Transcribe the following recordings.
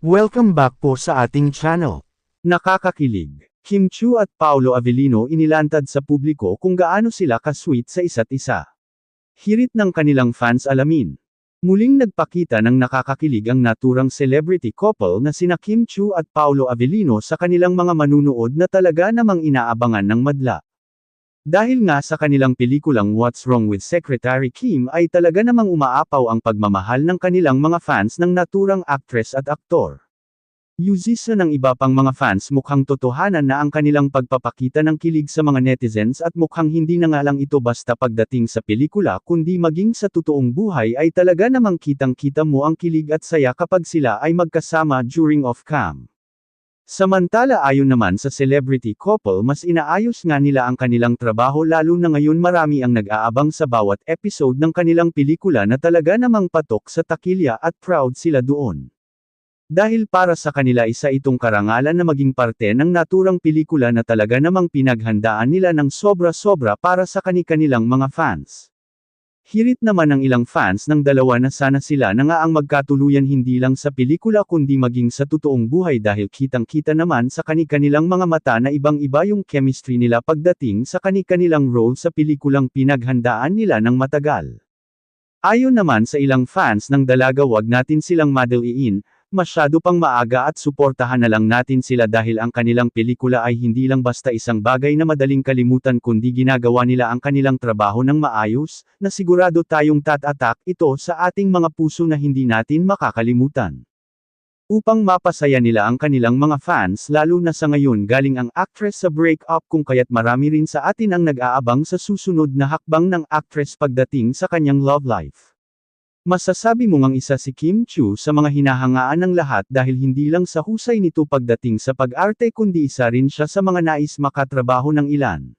Welcome back po sa ating channel. Nakakakilig. Kim Chu at Paolo Avellino inilantad sa publiko kung gaano sila ka-sweet sa isa't isa. Hirit ng kanilang fans alamin. Muling nagpakita ng nakakakilig ang naturang celebrity couple na sina Kim Chu at Paolo Avellino sa kanilang mga manunood na talaga namang inaabangan ng madla. Dahil nga sa kanilang pelikulang What's Wrong with Secretary Kim ay talaga namang umaapaw ang pagmamahal ng kanilang mga fans ng naturang actress at aktor. Yuzisa ng iba pang mga fans mukhang totohanan na ang kanilang pagpapakita ng kilig sa mga netizens at mukhang hindi na nga lang ito basta pagdating sa pelikula kundi maging sa totoong buhay ay talaga namang kitang-kita mo ang kilig at saya kapag sila ay magkasama during off-cam. Samantala ayon naman sa celebrity couple mas inaayos nga nila ang kanilang trabaho lalo na ngayon marami ang nag-aabang sa bawat episode ng kanilang pelikula na talaga namang patok sa takilya at proud sila doon. Dahil para sa kanila isa itong karangalan na maging parte ng naturang pelikula na talaga namang pinaghandaan nila ng sobra-sobra para sa kani-kanilang mga fans. Hirit naman ng ilang fans ng dalawa na sana sila na nga ang magkatuluyan hindi lang sa pelikula kundi maging sa totoong buhay dahil kitang-kita naman sa kani-kanilang mga mata na ibang-iba yung chemistry nila pagdating sa kani-kanilang role sa pelikulang pinaghandaan nila ng matagal. Ayon naman sa ilang fans ng dalaga wag natin silang madaliin, masyado pang maaga at suportahan na lang natin sila dahil ang kanilang pelikula ay hindi lang basta isang bagay na madaling kalimutan kundi ginagawa nila ang kanilang trabaho ng maayos, na sigurado tayong tatatak ito sa ating mga puso na hindi natin makakalimutan. Upang mapasaya nila ang kanilang mga fans lalo na sa ngayon galing ang actress sa break-up kung kaya't marami rin sa atin ang nag-aabang sa susunod na hakbang ng actress pagdating sa kanyang love life. Masasabi mo ngang isa si Kim Chu sa mga hinahangaan ng lahat dahil hindi lang sa husay nito pagdating sa pag-arte kundi isa rin siya sa mga nais makatrabaho ng ilan.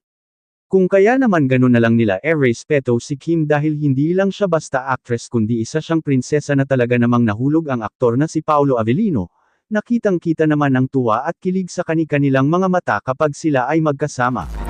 Kung kaya naman ganun na lang nila e-respeto si Kim dahil hindi lang siya basta actress kundi isa siyang prinsesa na talaga namang nahulog ang aktor na si Paolo Avellino, nakitang-kita naman ang tuwa at kilig sa kani-kanilang mga mata kapag sila ay magkasama.